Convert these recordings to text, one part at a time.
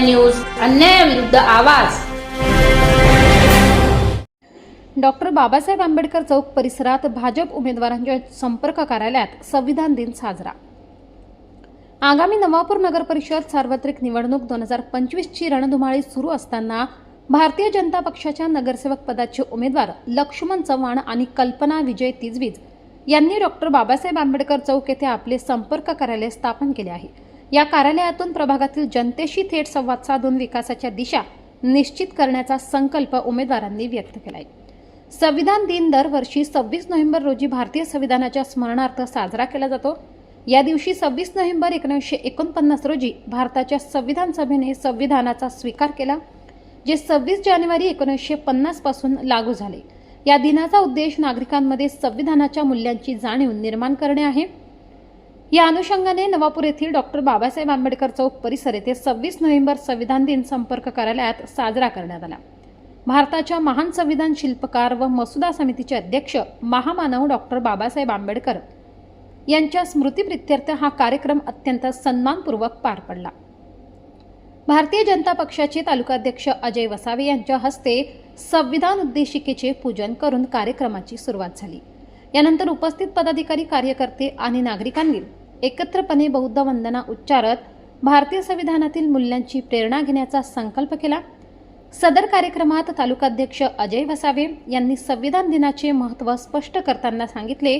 News अन्यायाविरुद्ध आवाज. Doctor Babasaheb Ambedkar चौक परिसरात भाजप उमेदवारांच्या संपर्क कार्यालयात संविधान दिन साजरा. आगामी नवापूर नगर परिषद सार्वत्रिक निवडणूक दोन हजार पंचवीसची रणधुमाळी सुरू असताना भारतीय जनता पक्षाच्या नगरसेवक पदाचे उमेदवार लक्ष्मण चव्हाण आणि कल्पना विजय तिजवीज यांनी डॉक्टर बाबासाहेब आंबेडकर चौक येथे आपले संपर्क कार्यालय स्थापन केले आहे. या कार्यालयातून प्रभागातील जनतेशी थेट संवाद साधून विकासाच्या दिशा निश्चित करण्याचा संकल्प उमेदवारांनी व्यक्त केला आहे संविधान दिन दरवर्षी सव्वीस नोव्हेंबर रोजी भारतीय संविधानाच्या स्मरणार्थ साजरा केला जातो. या दिवशी सव्वीस नोव्हेंबर एकोणीसशे एकोणपन्नास रोजी भारताच्या संविधान सभेने संविधानाचा स्वीकार केला जे सव्वीस जानेवारी एकोणीसशे पन्नासपासून लागू झाले. या दिनाचा उद्देश नागरिकांमध्ये संविधानाच्या मूल्यांची जाणीव निर्माण करणे आहे. या अनुषंगाने नवापूर येथील डॉक्टर बाबासाहेब आंबेडकर चौक परिसर येथे सव्वीस नोव्हेंबर संविधान दिन संपर्क कार्यालयात साजरा करण्यात आला. भारताच्या महान संविधान शिल्पकार व मसुदा समितीचे अध्यक्ष महामानव डॉक्टर बाबासाहेब आंबेडकर यांच्या स्मृतीप्रित्यर्थ हा कार्यक्रम अत्यंत सन्मानपूर्वक पार पडला. भारतीय जनता पक्षाचे तालुकाध्यक्ष अजय वसावे यांच्या हस्ते संविधान उद्देशिकेचे पूजन करून कार्यक्रमाची सुरुवात झाली. यानंतर उपस्थित पदाधिकारी कार्यकर्ते आणि नागरिकांनी एकत्रपणे बौद्ध वंदना उच्चारत भारतीय संविधानातील मूल्यांची प्रेरणा घेण्याचा संकल्प केला. सदर कार्यक्रमात तालुकाध्यक्ष अजय वसावे यांनी संविधान दिनाचे महत्त्व स्पष्ट करताना सांगितले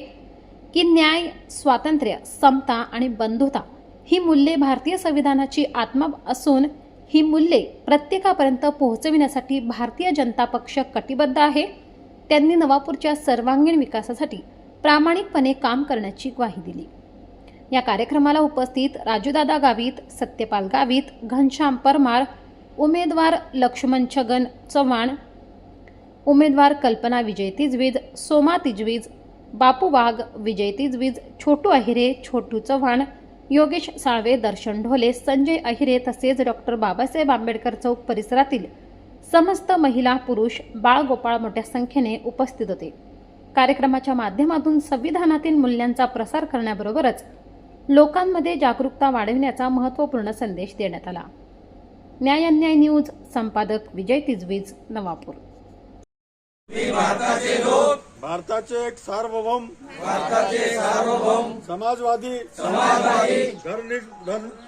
की न्याय स्वातंत्र्य समता आणि बंधुता ही मूल्ये भारतीय संविधानाची आत्मा असून ही मूल्ये प्रत्येकापर्यंत पोहोचविण्यासाठी भारतीय जनता पक्ष कटिबद्ध आहे. त्यांनी नवापूरच्या सर्वांगीण विकासासाठी प्रामाणिकपणे काम करण्याची ग्वाही दिली. या कार्यक्रमाला उपस्थित राजूदादा गावित सत्यपाल गावित घनश्याम परमार उमेदवार लक्ष्मण छगन चव्हाण उमेदवार कल्पना विजय तिजवीज सोमा तिजवीज बापू वाघ विजय तिजवीज छोटू अहिरे छोटू चव्हाण योगेश साळवे दर्शन ढोले संजय अहिरे तसेच डॉक्टर बाबासाहेब आंबेडकर चौक परिसरातील समस्त महिला पुरुष बाळ गोपाळ मोठ्या संख्येने उपस्थित होते. कार्यक्रमाच्या माध्यमातून संविधानातील मूल्यांचा प्रसार करण्याबरोबरच लोकांमध्ये जागरूकता वाढविण्याचा महत्त्वपूर्ण संदेश देण्यात आला. न्याय अन्याय न्यूज संपादक विजय तिजवीज नवापूर. भारताचे एक सार्वभौम. भारताचे सार्वभौम. समाजवादी. समाजवादी.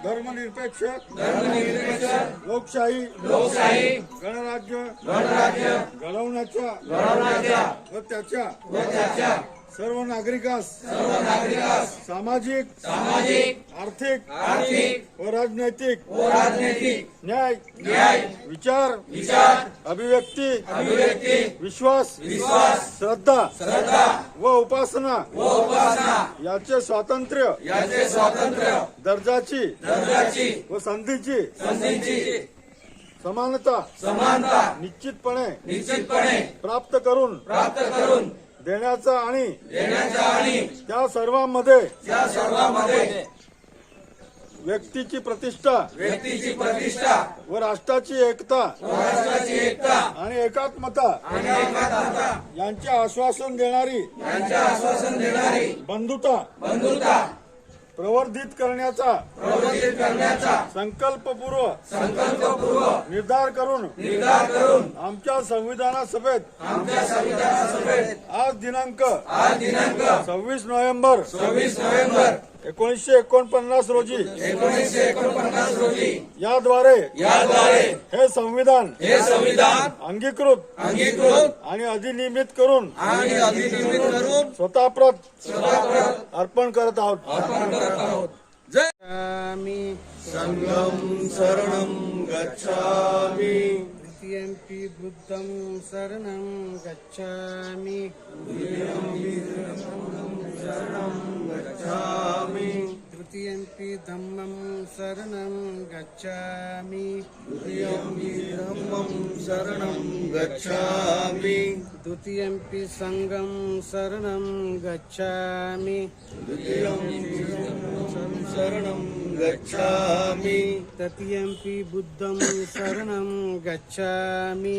धर्मनिरपेक्ष. धर्मनिरपेक्ष. लोकशाही. लोकशाही. गणराज्य. गणराज्य. घडवण्याच्या. घडवण्याच्या. व त्याच्या. व त्याच्या. सर्व नागरिकास. सर्व नागरिकास. सामाजिक. सामाजिक. आर्थिक. आर्थिक. व राजनैतिक. व राजनैतिक. न्याय. न्याय. विचार. विचार. अभिव्यक्ती. अभिव्यक्ती. विश्वास. विश्वास. श्रद्धा. श्रद्धा. व उपासना. व उपासना. याचे स्वातंत्र्य. याचे स्वातंत्र्य. दर्जाची. दर्जाची. व संधीची. संधीची. समानता. समानता. निश्चितपणे. निश्चितपणे. प्राप्त करून. प्राप्त करून. देण्याचा आणि देण्याचा आणि त्या सर्वांमध्ये त्या सर्वांमध्ये व्यक्तीची प्रतिष्ठा व्यक्तीची प्रतिष्ठा व राष्ट्राची एकता राष्ट्राची एकता आणि एकात्मता आणि एकात्मता यांचे आश्वासन देणारी यांचे आश्वासन देणारी बंधुता बंधुता प्रवर्धित करण्याचा. प्रवर्धित करण्याचा. संकल्पपूर्व. संकल्पपूर्व. निर्धार करून. निर्धार करून. आमच्या संविधान सभेत. आमच्या संविधान सभेत. आज दिनांक. आज दिनांक. सव्वीस नोव्हेंबर. सव्वीस नोव्हेंबर. एकोणीसशे एकोणपन्नास रोजी. एकोणीसशे एकोणपन्नास रोजी. याद्वारे याद्वारे हे संविधान हे संविधान अंगीकृत अंगीकृत आणि अधिनियमित करून आणि अधिनियमित करून स्वतःप्रत स्वतःप्रत अर्पण करत आहोत. अर्पण करत आहोत. जय. संगम शरणम गच्छामि. बुद्धं शरणं गच्छामि. गच्छामि. तृतीयम्पि धम्मं शरणं गच्छामि धम्मं शरणं गच्छामि द्वितीयम्पि सङ्गं शरणं गच्छामि द्वितीयं शरणं गच्छामि ततियम्पि बुद्धं शरणं गच्छामि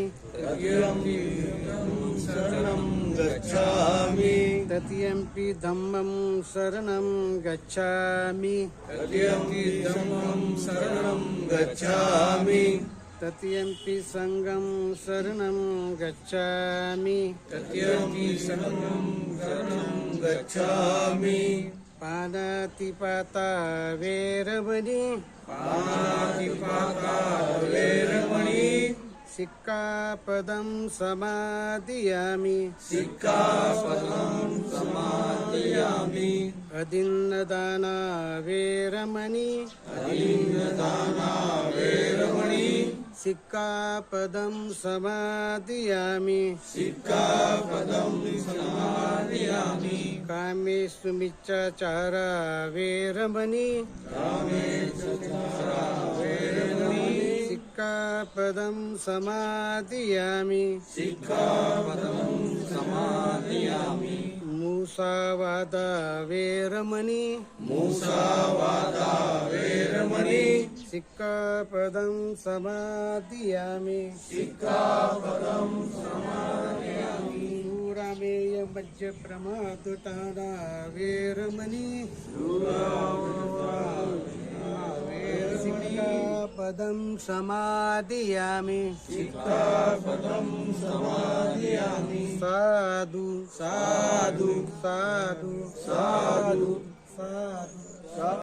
शरणं गच्छामि ततियम्पि धम्मं शरणं गच्छामि। तदयमि धम्मं शरणं गच्छामि। ततियम्पि सङ्गं शरणं गच्छामि। तदयमि शरणं शरणं गच्छामि। पादातिपाता वेरवणि। पाणातिपाता वेरमणि सिक्कापदं समादयामि। सिक्खापदं समादयामि। अदिन्नदाना वेरमणि वेरमणि सिक्कापदं समादयामि। सिक्खापदं समादयामि। कामेषु मिच्छाचारा वेरमणि सिक्कापदं समादयामि। सिक्खापदं समादयामि मूसावादा वेरमणि। मूसावादा वेरमणि सिक्कापदं समादयामि। सिक्खापदं रामेय मध्य प्रमादुटाना वेरमणि। सिक्कापदं समादयामि सिक्खापदं समादयामि साधु साधु साधु साधु साधु